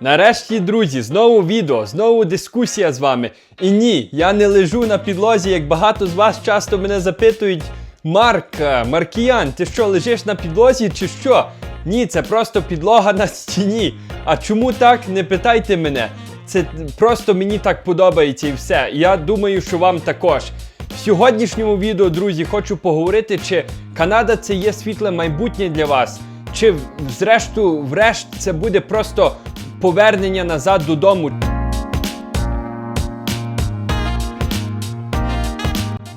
Нарешті, друзі, знову відео, знову дискусія з вами. І ні, я не лежу на підлозі, як багато з вас часто мене запитують. Марк, е, Маркіян, ти що, лежиш на підлозі чи що? Ні, це просто підлога на стіні. А чому так? Не питайте мене. Це просто мені так подобається і все. Я думаю, що вам також. В сьогоднішньому відео, друзі, хочу поговорити, чи Канада це є світле майбутнє для вас, чи зрештою, врешт, це буде просто повернення назад додому.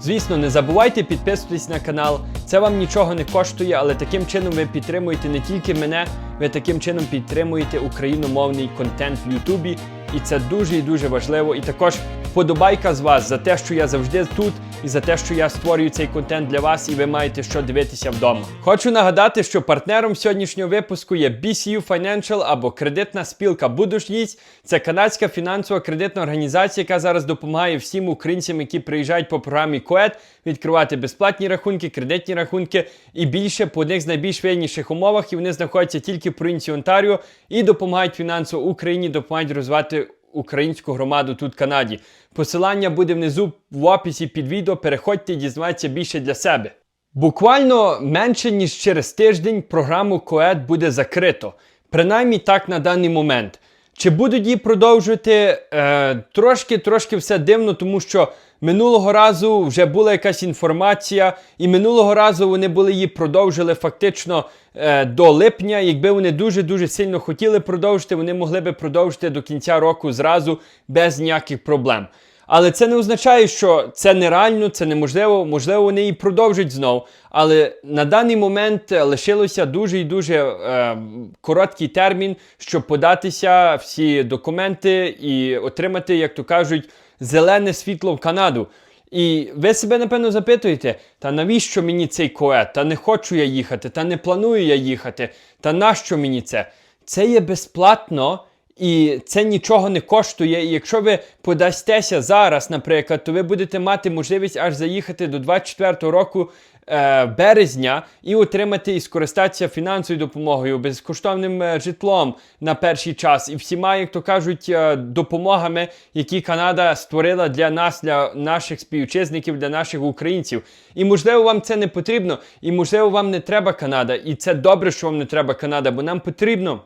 Звісно, не забувайте підписуватись на канал. Це вам нічого не коштує, але таким чином ви підтримуєте не тільки мене, ви таким чином підтримуєте україномовний контент в Ютубі. І це дуже і дуже важливо. І також вподобайка з вас за те, що я завжди тут, і за те, що я створюю цей контент для вас, і ви маєте що дивитися вдома. Хочу нагадати, що партнером сьогоднішнього випуску є BCU Financial або кредитна спілка Будушність. Це канадська фінансова кредитна організація, яка зараз допомагає всім українцям, які приїжджають по програмі КОЕД, відкривати безплатні рахунки, кредитні рахунки і більше по одних з найбільш вигідніших умовах. І вони знаходяться тільки в провінції Онтаріо і допомагають фінансово Україні, допомагають розвивати українську громаду тут в Канаді. Посилання буде внизу в описі під відео. Переходьте і дізнавайтеся більше для себе. Буквально менше ніж через тиждень програму КОЕД буде закрито. Принаймні так на даний момент. Чи будуть її продовжувати? трошки-трошки е, все дивно, тому що минулого разу вже була якась інформація, і минулого разу вони були її продовжили фактично е, до липня. Якби вони дуже-дуже сильно хотіли продовжити, вони могли би продовжити до кінця року зразу без ніяких проблем. Але це не означає, що це нереально, це неможливо. Можливо, вони і продовжать знов. Але на даний момент е, лишилося дуже і дуже е, короткий термін, щоб податися всі документи і отримати, як то кажуть, зелене світло в Канаду. І ви себе напевно запитуєте, та навіщо мені цей коет? Та не хочу я їхати, та не планую я їхати. Та нащо мені це? Це є безплатно. І це нічого не коштує. І якщо ви подастеся зараз, наприклад, то ви будете мати можливість аж заїхати до 24 року е, березня і отримати і скористатися фінансовою допомогою, безкоштовним е, житлом на перший час і всіма, як то кажуть, е, допомогами, які Канада створила для нас, для наших співвітчизників, для наших українців. І можливо, вам це не потрібно, і можливо, вам не треба Канада. І це добре, що вам не треба Канада, бо нам потрібно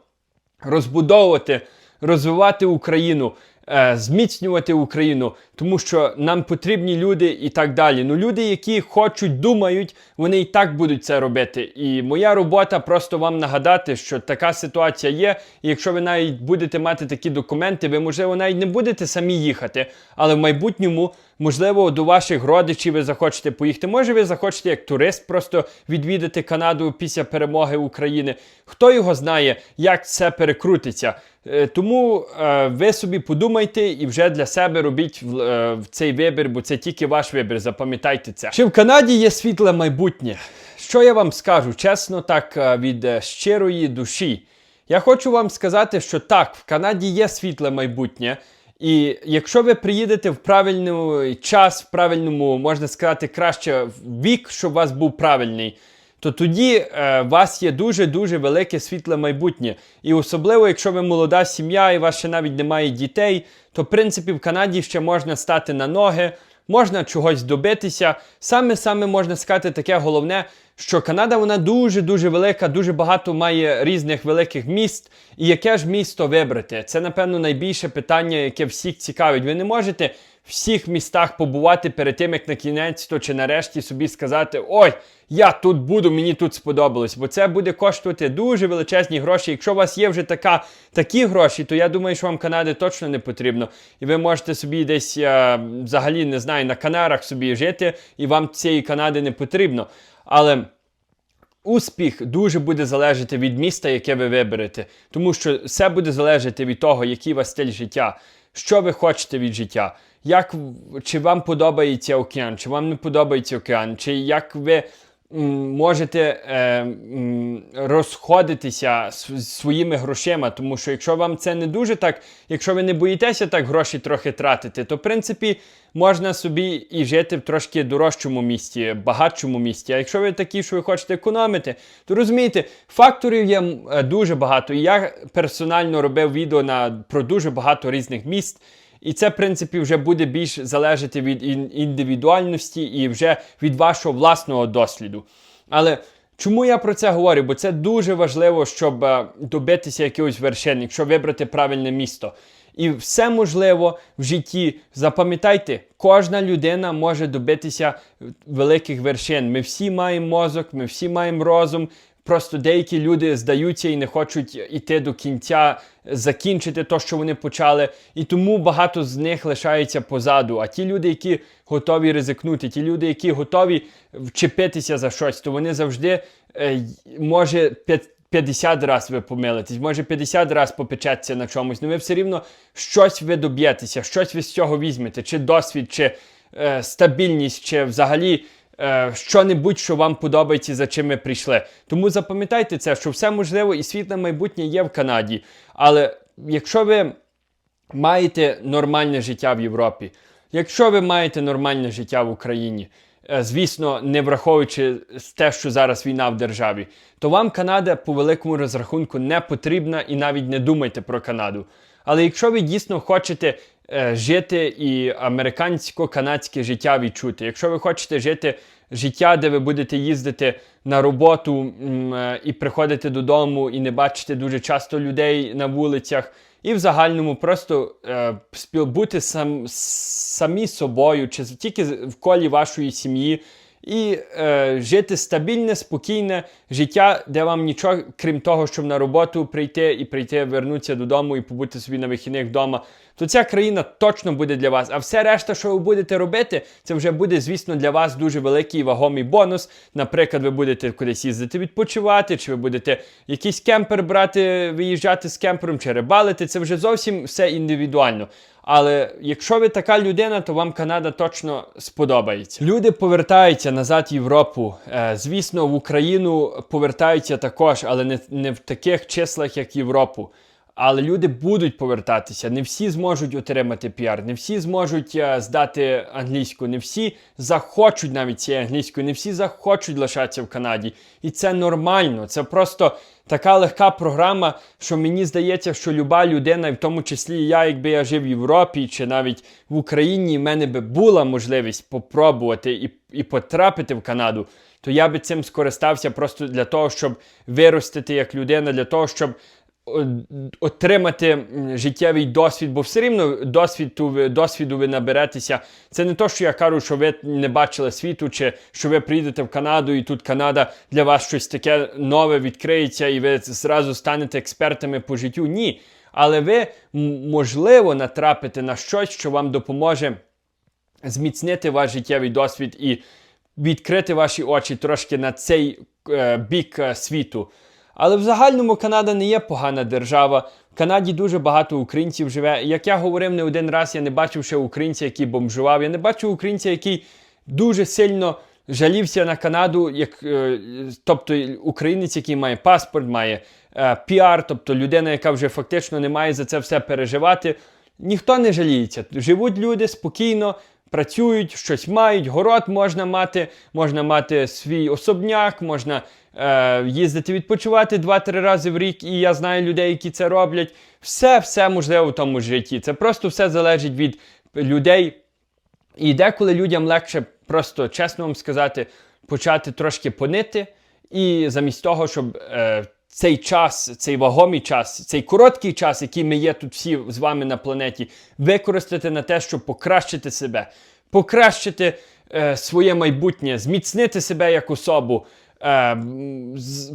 розбудовувати, розвивати Україну, е, зміцнювати Україну, тому що нам потрібні люди і так далі. Ну, люди, які хочуть, думають, вони і так будуть це робити. І моя робота просто вам нагадати, що така ситуація є. І якщо ви навіть будете мати такі документи, ви можливо навіть не будете самі їхати, але в майбутньому. Можливо, до ваших родичів ви захочете поїхати. Може, ви захочете як турист просто відвідати Канаду після перемоги України. Хто його знає, як це перекрутиться. Е, Тому е, ви собі подумайте і вже для себе робіть в, е, цей вибір, бо це тільки ваш вибір. Запам'ятайте це. Чи в Канаді є світле майбутнє? Що я вам скажу? Чесно, так е, від е, щирої душі. Я хочу вам сказати, що так, в Канаді є світле майбутнє. І якщо ви приїдете в правильний час, в правильному, можна сказати, краще вік, щоб у вас був правильний, то тоді е, у вас є дуже-дуже велике світле майбутнє. І особливо, якщо ви молода сім'я і у вас ще навіть немає дітей, то в принципі в Канаді ще можна стати на ноги, можна чогось добитися. Саме-саме можна сказати таке головне, що Канада вона дуже-дуже велика, дуже багато має різних великих міст. І яке ж місто вибрати? Це, напевно, найбільше питання, яке всіх цікавить. Ви не можете всіх містах побувати перед тим, як на кінець то чи нарешті собі сказати: Ой, я тут буду, мені тут сподобалось. Бо це буде коштувати дуже величезні гроші. Якщо у вас є вже така, такі гроші, то я думаю, що вам Канади точно не потрібно. І ви можете собі десь е, взагалі не знаю, на Канарах собі жити, і вам цієї Канади не потрібно. Але. Успіх дуже буде залежати від міста, яке ви виберете, тому що все буде залежати від того, який у вас стиль життя, що ви хочете від життя, як, чи вам подобається океан, чи вам не подобається океан, чи як ви м, можете е, м, розходитися з своїми грошима. Тому що якщо вам це не дуже так, якщо ви не боїтеся так гроші трохи тратити, то в принципі можна собі і жити в трошки дорожчому місті, багатшому місті. А якщо ви такі, що ви хочете економити, то розумієте, факторів є е, дуже багато. І я персонально робив відео на про дуже багато різних міст. І це, в принципі, вже буде більш залежати від індивідуальності і вже від вашого власного досліду. Але чому я про це говорю? Бо це дуже важливо, щоб е, добитися якихось вершин, якщо вибрати правильне місто. І все можливо в житті. Запам'ятайте, кожна людина може добитися великих вершин. Ми всі маємо мозок, ми всі маємо розум. Просто деякі люди здаються і не хочуть йти до кінця, закінчити те, що вони почали, і тому багато з них лишаються позаду. А ті люди, які готові ризикнути, ті люди, які готові вчепитися за щось, то вони завжди е, може п'ят- 50 разів ви помилитесь, може 50 разів попечеться на чомусь, але ви все рівно щось ви доб'єтеся, щось ви з цього візьмете, чи досвід, чи е, стабільність, чи взагалі е, що-небудь, що вам подобається, за чим ви прийшли. Тому запам'ятайте це, що все можливо і світле майбутнє є в Канаді. Але якщо ви маєте нормальне життя в Європі, якщо ви маєте нормальне життя в Україні, е, звісно, не враховуючи те, що зараз війна в державі, то вам Канада по великому розрахунку не потрібна і навіть не думайте про Канаду. Але якщо ви дійсно хочете жити і американсько-канадське життя відчути, якщо ви хочете жити життя, де ви будете їздити на роботу е, і приходити додому, і не бачити дуже часто людей на вулицях, і в загальному просто е, спіл- бути сам, самі собою, чи тільки в колі вашої сім'ї, і е, жити стабільне, спокійне життя, де вам нічого, крім того, щоб на роботу прийти і прийти, вернутися додому і побути собі на вихідних вдома, то ця країна точно буде для вас. А все решта, що ви будете робити, це вже буде, звісно, для вас дуже великий вагомий бонус. Наприклад, ви будете кудись їздити відпочивати, чи ви будете якийсь кемпер брати, виїжджати з кемпером, чи рибалити. Це вже зовсім все індивідуально. Але якщо ви така людина, то вам Канада точно сподобається. Люди повертаються назад в Європу. Е, звісно, в Україну повертаються також, але не, не в таких числах, як Європу. Але люди будуть повертатися. Не всі зможуть отримати піар, не всі зможуть е, здати англійську, не всі захочуть навіть цієї англійської, не всі захочуть лишатися в Канаді. І це нормально. Це просто така легка програма, що мені здається, що люба людина, і в тому числі я, якби я жив в Європі чи навіть в Україні, в мене би була можливість попробувати і, і потрапити в Канаду, то я би цим скористався просто для того, щоб виростити як людина, для того, щоб отримати життєвий досвід, бо все рівно досвіду, досвіду ви наберетеся. Це не то, що я кажу, що ви не бачили світу, чи що ви приїдете в Канаду, і тут Канада для вас щось таке нове відкриється, і ви зразу станете експертами по життю. Ні. Але ви, можливо, натрапите на щось, що вам допоможе зміцнити ваш життєвий досвід і відкрити ваші очі трошки на цей е, бік е, світу. Але в загальному Канада не є погана держава. В Канаді дуже багато українців живе. Як я говорив не один раз, я не бачив ще українця, який бомжував. Я не бачив українця, який дуже сильно жалівся на Канаду, як, е, тобто українець, який має паспорт, має е, піар, тобто людина, яка вже фактично не має за це все переживати. Ніхто не жаліється. Живуть люди спокійно, працюють, щось мають, город можна мати, можна мати свій особняк, можна е, їздити відпочивати 2-3 рази в рік. І я знаю людей, які це роблять. Все, все можливо в тому житті. Це просто все залежить від людей. І деколи людям легше просто, чесно вам сказати, почати трошки понити, і замість того, щоб е, цей час, цей вагомий час, цей короткий час, який ми є тут всі з вами на планеті, використати на те, щоб покращити себе, покращити е, своє майбутнє, зміцнити себе як особу, е,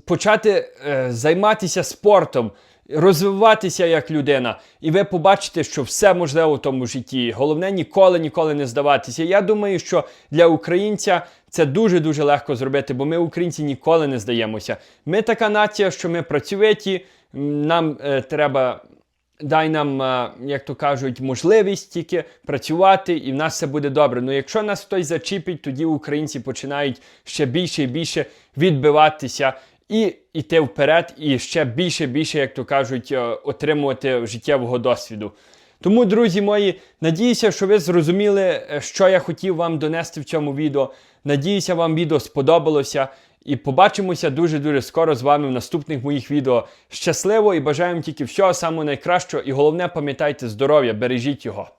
почати е, займатися спортом. Розвиватися як людина, і ви побачите, що все можливо в тому житті. Головне ніколи ніколи не здаватися. Я думаю, що для українця це дуже дуже легко зробити, бо ми, українці, ніколи не здаємося. Ми така нація, що ми працьовиті, нам е, треба дай нам, е, як то кажуть, можливість тільки працювати, і в нас все буде добре. Ну якщо нас хтось зачіпить, тоді українці починають ще більше і більше відбиватися і йти вперед, і ще більше, і більше, як то кажуть, е, отримувати життєвого досвіду. Тому, друзі мої, надіюся, що ви зрозуміли, е, що я хотів вам донести в цьому відео. Надіюся, вам відео сподобалося. І побачимося дуже-дуже скоро з вами в наступних моїх відео. Щасливо і бажаємо тільки всього самого найкращого. І головне, пам'ятайте здоров'я, бережіть його.